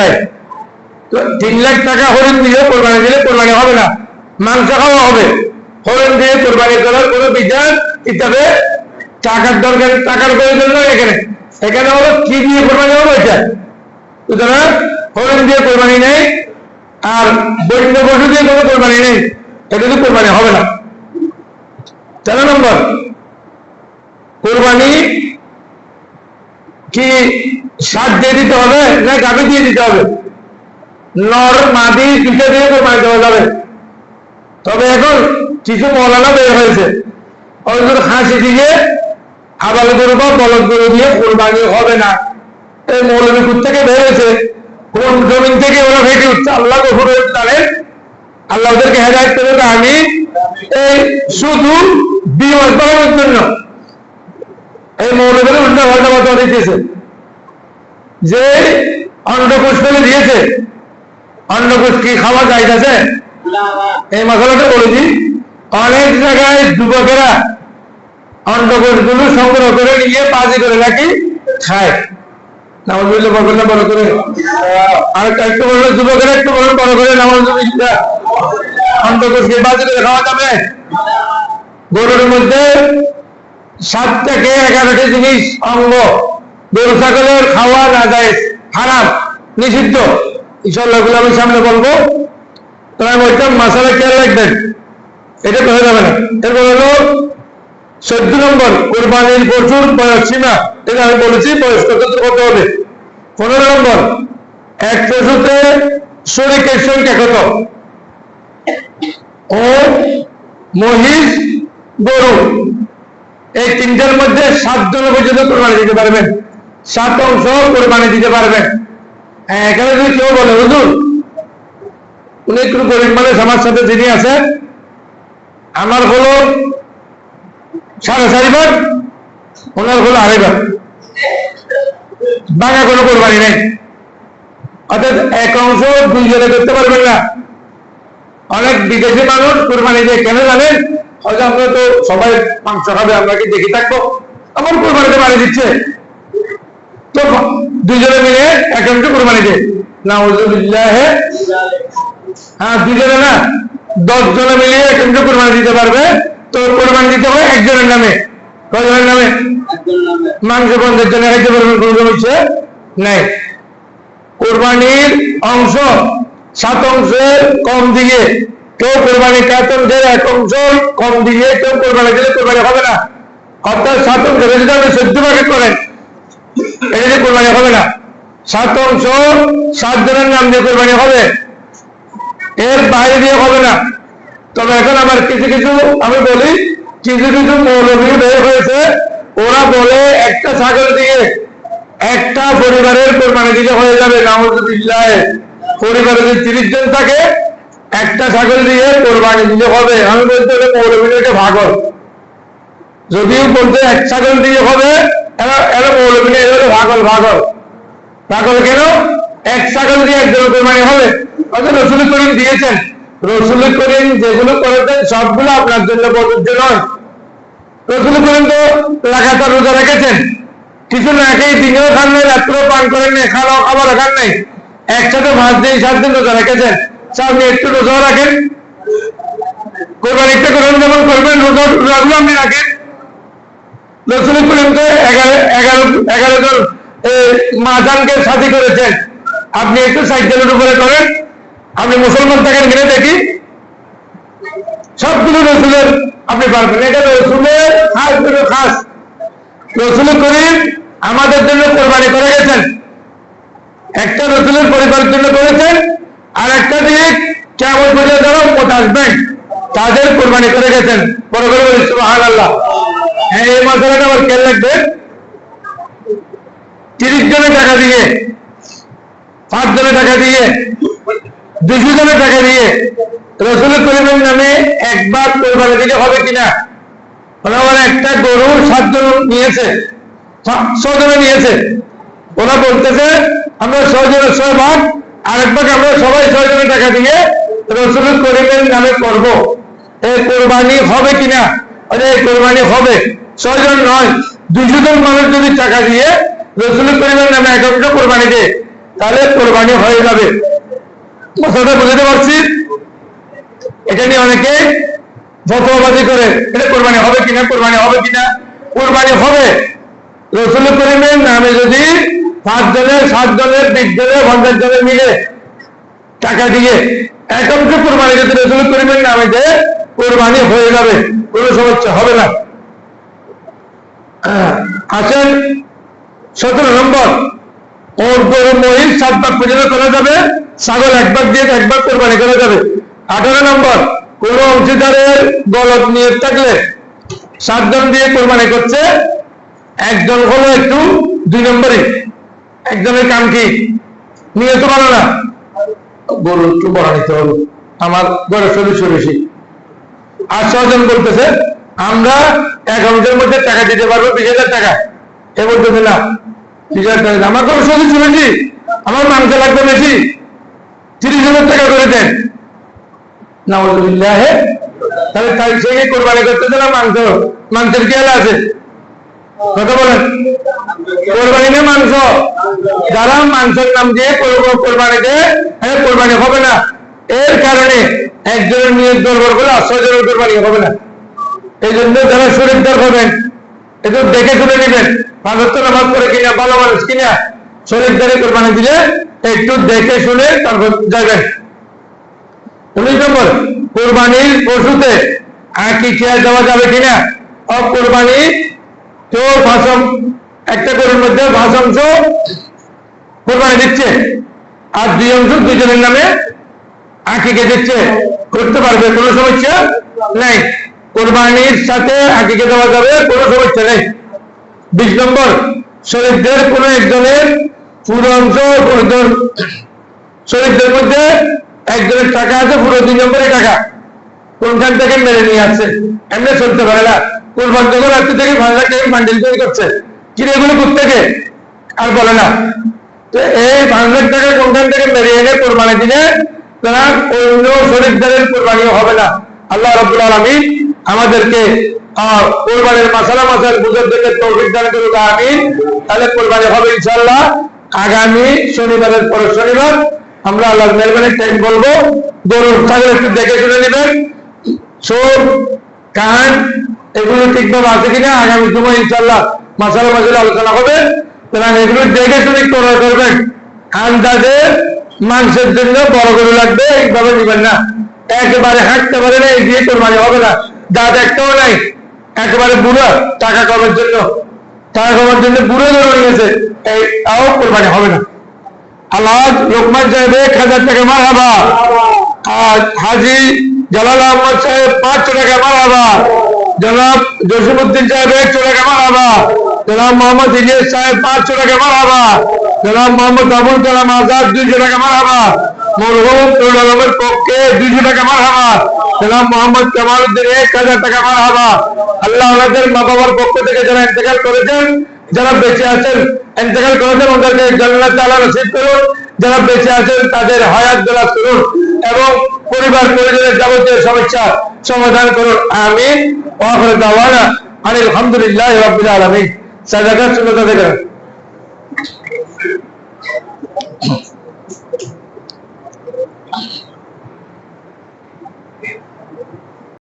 পায় তো তিন লাখ টাকা হরিণ দিয়ে কোরবানি দিলে কোরবানি হবে না। মাংস খাওয়া হবে। হরিণ দিয়ে কোরবানি করার কোনো বিচার ইত্যাদি টাকার দরকার, টাকার প্রয়োজন নয় এখানে। এখানে হলো কি দিয়ে কোরবানি হবে সুতরাং হরিণ দিয়ে কোরবানি নেই, আর বন্য পশু দিয়ে কোনো কোরবানি নেই। এটা তো কোরবানি হবে না। তেরো নম্বর, কোরবানি কি সার দিয়ে দিতে হবে, না গাভি দিয়ে দিতে হবে। নর, মাদি পিঠে দিয়ে কোরবানি দেওয়া যাবে। তবে এখন কিছু মৌলানা বের হয়েছে। ওইগুলো হাসি দিয়ে আবাল গরু বা বলদ গরু দিয়ে কোরবানি হবে না। এই মৌলবী থেকে বের হয়েছে? কোন জমিন থেকে ওরা ভেটে উঠছে? আল্লাহ গফুর আল্লাহ ওদেরকে হেদায়ত করে আমি এই শুধু বাড়ানোর জন্য। এই মৌলবীর উল্টা পাল্টা কথা দিতেছে যে অন্নকোষ ফেলে দিয়েছে। অন্নকোষ কি খাওয়া যাইতেছে এই মশলাটা বলেছি অনেক জায়গায় যুবকেরা অন্নকোষগুলো সংগ্রহ করে নিয়ে পাজি করে নাকি খায়। বড় করে একটু বলল, যুবকেরা একটু বলল, বড় করে করে খাওয়া যাবে? গরুর মধ্যে সাত থেকে এগারোটি জিনিস অঙ্গ গরু ছাগলের খাওয়া না যায় হারাম, নিষিদ্ধ। ইনশাল্লাহগুলো আমি সামনে বলব তাই বলতাম, মাসালা খেয়াল রাখবেন, এটা হয়ে যাবে না। এরপর হলো, চোদ্দ নম্বর, কোরবানির প্রচুর বয়স সীমা, এটা আমি বলেছি, বয়স কত হবে? পনেরো নম্বর, এক পশুতে শরীরের সংখ্যা কত? ও, মহিষ, গরু। এই তিনটার মধ্যে সাতজন পর্যন্ত কোরবানি দিতে পারবেন। সাত অংশ কোরবানি দিতে পারবেন। হ্যাঁ এখানে যদি কেউ বলে, হুজুর, উনি একটু গরিব মানুষ, আমার সাথে যিনি আছেন আমার হলো সাড়ে চারি ভাগ, ওনার হলো আড়াই ভাগ। বাঙা কোনো কোরবানি নেই। অর্থাৎ এক অংশ দুইজনে করতে পারবেন না। অনেক বিদেশি মানুষ কোরবানি দিয়ে কেন জানেন হয়তো আমরা তো সবাই মাংস খাবে, আমরা কি দেখি থাকব? আমার কোরবানিতে বাড়ি দিচ্ছে। দুজনে মিলে এক অংশ কোরবানি হ্যাঁ দুজনে না দশ জনে মিলিয়ে এক অংশ কোরবানি দিতে পারবে। তো কোরবানি দিতে হবে একজনের নামে। নামে? মাংস বন্ধের জন্য সমস্যা নাই। কোরবানির অংশ, সাত অংশের কম দিয়ে কেউ কোরবানি সাত অংশের এক অংশ কম দিয়ে কেউ কোরবানি দিলে কোরবানি হবে না। অর্থাৎ সাত অংশ যদি আপনি চোদ্দ ভাগে করেন। এটা কোরবানি হবে না। সাত অংশ, সাত জনের নাম দিয়ে কোরবানি হবে। এর বাইরে দিয়ে হবে না। তবে এখন আমার কিছু কিছু আমি বলি, কিছু কিছু মৌলবী বের হয়েছে। ওরা বলে, একটা ছাগল দিয়ে একটা পরিবারের কোরবানি দিতে হয়ে যাবে নামজুবিল্লাহ পরিবারে যদি তিরিশ জন থাকে, একটা ছাগল দিয়ে কোরবানি দিতে হবে। আমি বলতে হলে মৌলবীকে ভাগল। যদিও বলতে এক ছাগল দিয়ে হবে এরা এরা ভাগল ভাগল ভাগল কেন? এক ছাগল দিয়ে একজন কোরবানি হবে। হয়তো রসুল দিয়েছেন। রসুল করিম যেগুলো করেছেন, সবগুলো আপনার জন্য প্রযোজ্য নয়। রসুল করিম তো লাগাতার রোজা রেখেছেন। কিছু না খেয়ে দিনেও খান নাই, রাত্রেও পান করেন নাই খাওয়া খাবার খান নাই। একসাথে মাস দিয়ে সাত দিন রোজা রেখেছেন। আপনি একটু রোজাও রাখেন। কোরবানি একটা করেন যেমন করবেন রোজা রোজাগুলো আপনি রাখেন। রসুল করিম তো এগারো এগারো এগারো জন মাজানকে সাথী করেছেন আপনি একটু সাইকেলের উপরে করেন। আপনি মুসলমান থাকেন কিনে দেখি। সবগুলো রসুলের আপনি পারবেন। এটা রসুলের খাস খাস। রসুল করিম আমাদের জন্য কোরবানি করে গেছেন। একটা রসুলের পরিবারের জন্য করেছেন, আর একটা দিক কেমন করে যারা মত আসবেন তাদের কোরবানি করে গেছেন। বড় করে আল্লাহ হ্যাঁ এই মশলাটা আবার খেয়াল রাখবেন তিরিশ জনের টাকা দিয়ে। পাঁচ জনের টাকা দিয়ে। দুশো জনের টাকা দিয়ে। রসুল করিমের নামে একবার কোরবানি দিলে হবে কিনা? ওরা একটা গরু সাতজন নিয়েছে ছজনে নিয়েছে। ওরা বলতেছে, আমরা ছজনের ছয় ভাগ, আরেক ভাগ আমরা সবাই ছয় জনের টাকা দিয়ে রসুল করিমের নামে করব। এই কোরবানি হবে কিনা? এই কোরবানি হবে। ছয়জন নয়। দুশো জন মানুষ যদি টাকা দিয়ে রসুল করিমের নামে একাংশ কোরবানি দেয়, তাহলে কোরবানি হয়ে যাবে। কথাটা বুঝতে পারছি? এটা নিয়ে অনেকে ফতোয়াবাজি করে। এটা কোরবানি হবে কিনা, কোরবানি হবে কিনা? কোরবানি হবে। রসুল করিমের নামে যদি পাঁচ জনের সাত জনের বিশ জনের পঞ্চাশ জনের মিলে টাকা দিয়ে একাংশ কোরবানি যদি রসুল করিমের নামে দেয়, কোরবানি হয়ে যাবে। কোনো সমস্যা হবে না। আসেন সতেরো নম্বর। ওর গরু মহিষ সাত ভাগ পর্যন্ত করা যাবে, ছাগল এক ভাগ দিয়ে একবার কোরবানি করা যাবে। আঠারো নম্বর, কোন অংশীদারের গলত নিয়ে থাকলে সাতজন দিয়ে কোরবানি করছে, একজন হলো একটু দুই নম্বরে একজনের কাম কি? নিয়ে তো পারো না। গরু একটু বড় নিতে হবে, আমার গড়ের সদস্য বেশি। আর ছজন বলতেছে আমরা অ্যাকাউন্টের মধ্যে টাকা দিতে পারব বিশ হাজার টাকা। এ বলতেছে না। বিশ হাজার টাকা। আমার কোনো সদস্য বেশি আমার মাংস লাগবে বেশি। তিরিশ হাজার টাকা করে দেন। নাউজুবিল্লাহ। তাহলে তাই সে কি কোরবানি করতেছে না মাংস। মাংসের কি আছে? কথা বলেন। কোরবানি না মাংস? যারা মাংসের নাম দিয়ে করব কোরবানি দেয় হ্যাঁ কোরবানি হবে না। এর কারণে একজনের নিয়ে দরবার করে আশ্রয় জনের কোরবানি হবে না। এই জন্য যারা শরীরদার হবেন, একটু দেখে শুনে নেবেন। ভাগত নামাজ করে কিনা, ভালো মানুষ কিনা শরীরদারে কোরবানি দিলে একটু দেখে শুনে তারপর যাবেন। উনিশ নম্বর, কোরবানির পশুতে খেয়াল দেওয়া যাবে কিনা? সব কোরবানি ভাষণ একটা গরুর মধ্যে ভাষ অংশ কোরবানি দিচ্ছে, আর দুই অংশ দুজনের নামে আঁকিকে দিচ্ছে। করতে পারবে? কোনো সমস্যা নেই। কোরবানির সাথে আঁকিকে দেওয়া যাবে, কোনো সমস্যা নেই। বিশ নম্বর শরীরদের কোনো একজনের পুরো অংশ শরীরদের মধ্যে একজনের টাকা আছে, পুরো দুই নম্বরে টাকা। কোনখান থেকে মেরে নিয়ে আসছে? এমনি চলতে পারে না। কোরবান যখন রাত্রি থেকে ভালো টাকা বান্ডিল তৈরি করছে, কি রে এগুলো থেকে আর বলে না। তো এই লাখ টাকা কোনখান থেকে মেরে এনে কোরবানি দিলে তারা অন্য শরীরদারের কোরবানিও হবে না। আল্লাহ রব্বুল আলমিন আমাদেরকে কোরবানির মাসালা মাসাল বুঝে দেখে তৌফিক দান করুক তাহলে কোরবানি হবে ইনশাল্লাহ আগামী শনিবারের পরে শনিবার আমরা আল্লাহ মেহরবানির টাইম বলব। গরুর ছাগল একটু দেখে শুনে নেবেন। চোখ, কান, এগুলো ঠিকভাবে আছে কিনা আগামী সময় ইনশাল্লাহ মাসালা মাসালে আলোচনা হবে। সুতরাং এগুলো দেখে শুনে ক্রয় করবেন। আন্দাজে মাংসের জন্য বড় গরু লাগবে, এইভাবে নিবেন না। একেবারে হাঁটতে পারে না, এই দিয়ে কোরবানি হবে না। দাঁত একটাও নাই। একেবারে বুড়া, টাকা কমের জন্য। টাকা কমার জন্য বুড়ো ধরে নিয়েছে। এই, তাও কোরবানি হবে না। আল্লাহ লোকমান এক হাজার টাকা আর হাজি জনাব জসিমুদ্দিন সাহেব, একশো টাকা মার হাবা জনাব মোহাম্মদ ইলিয়াস সাহেব পাঁচশো টাকা মারাবা জনাব মোহাম্মদ আবুল কালাম আজাদ দুইশো টাকা মার হাবা মরহুম পক্ষে দুইশো টাকা মারাবা জনাব মোহাম্মদ কামাল উদ্দিন এক হাজার টাকা মারাবা আল্লাহ ওনাদের মা বাবার পক্ষ থেকে যারা ইন্তেকাল করেছেন, যারা বেঁচে আছেন, ইন্তেকাল করেছেন, ওদেরকে জান্নাত তাআলা নসিব করুন। যারা বেঁচে আছেন, তাদের হায়াত দরাজ করুন এবং পরিবার পরিজনের যাবতীয় সমস্যা সমাধান করুন। আমিন। ওয়া আখিরু দাওয়ানা আলহামদুলিল্লাহি রাব্বিল আলামিন। sadaka sunnata de